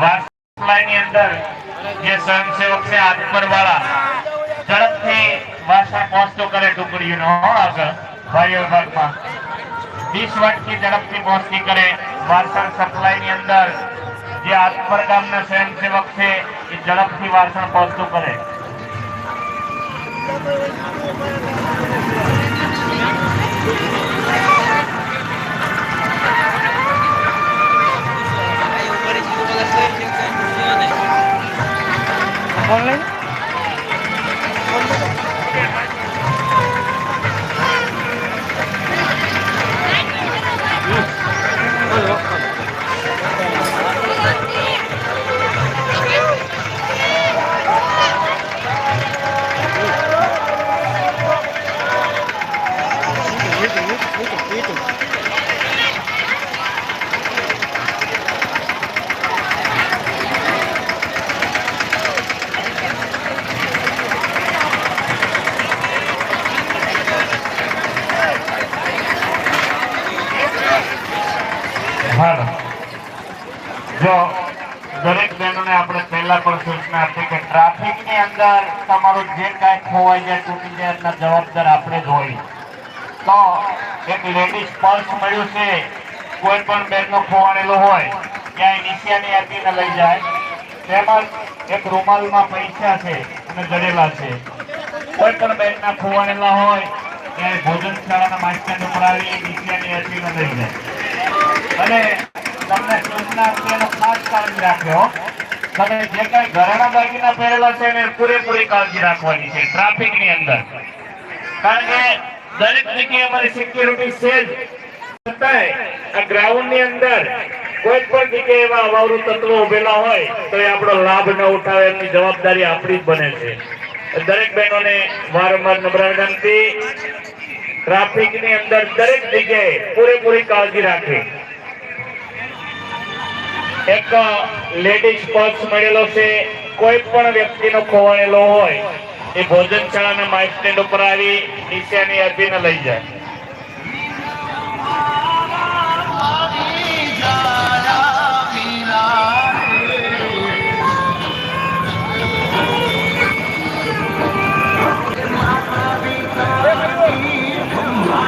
વાસલાની અંદર જે સ્વયંસેવક છે આત્મર વાળા ઝડપથી વાસણ પહોંચતો કરે ટુકડીઓનો હો આગળ ભાઈઓ ભાગમાં વીસ વાટકી ઝડપથી પહોંચતી કરે વાસણ સપ્લાયની અંદર જે આત્મર ગામના સ્વયંસેવક છે એ ઝડપથી વાસણ પહોંચતું કરે অনলাইন હાલો. જો દરેક બહેનોને આપણે પહેલા પણ સૂચના આપી કે ટ્રાફિકની અંદર તમારું જે કાંઈ ખોવાઈ જાય, તૂટી જાય જવાબદાર આપણે જ હોય તો એક લેડીઝ પર્સ મળ્યું છે. કોઈ પણ બેનનો ખોવાણેલો હોય, ક્યાંય નિશાની આપીને લઈ જાય. તેમજ એક રૂમાલમાં પૈસા છે અને જડેલા છે. કોઈ પણ બેનના ખોવાણેલા હોય ક્યાંય ભોજનશાળાના માસ્ટર ઉપર આવી નિશાની આપીને લઈ જાય. અને તમને આપી ખાસ કાળજી રાખ્યો તમે જે કઈ ઘરેણા દાગીના પહેરેલા છે એને પૂરેપૂરી કાળજી રાખવાની છે, ટ્રાફિકની અંદર. કારણ કે દરેક જગ્યાએ અમારી સિક્યુરિટી છે જ. કોઈ પણ જગ્યાએ એવા અવાવરુ તત્વો ઉભેલા હોય તો એ આપણો લાભ ન ઉઠાવે એમની જવાબદારી આપણી જ બને છે. દરેક બહેનોને વારંવાર નમ્ર વિનંતી ટ્રાફિકની અંદર દરેક જગ્યાએ પૂરેપૂરી કાળજી રાખવી. એક લેડીઝ પર્સ મળેલો છે. કોઈ પણ વ્યક્તિનો ખોવાયેલો હોય, એ ભોજનશાળાના માઇક સ્ટેન્ડ ઉપર આવી નીચેની અભિને લઈ જાય.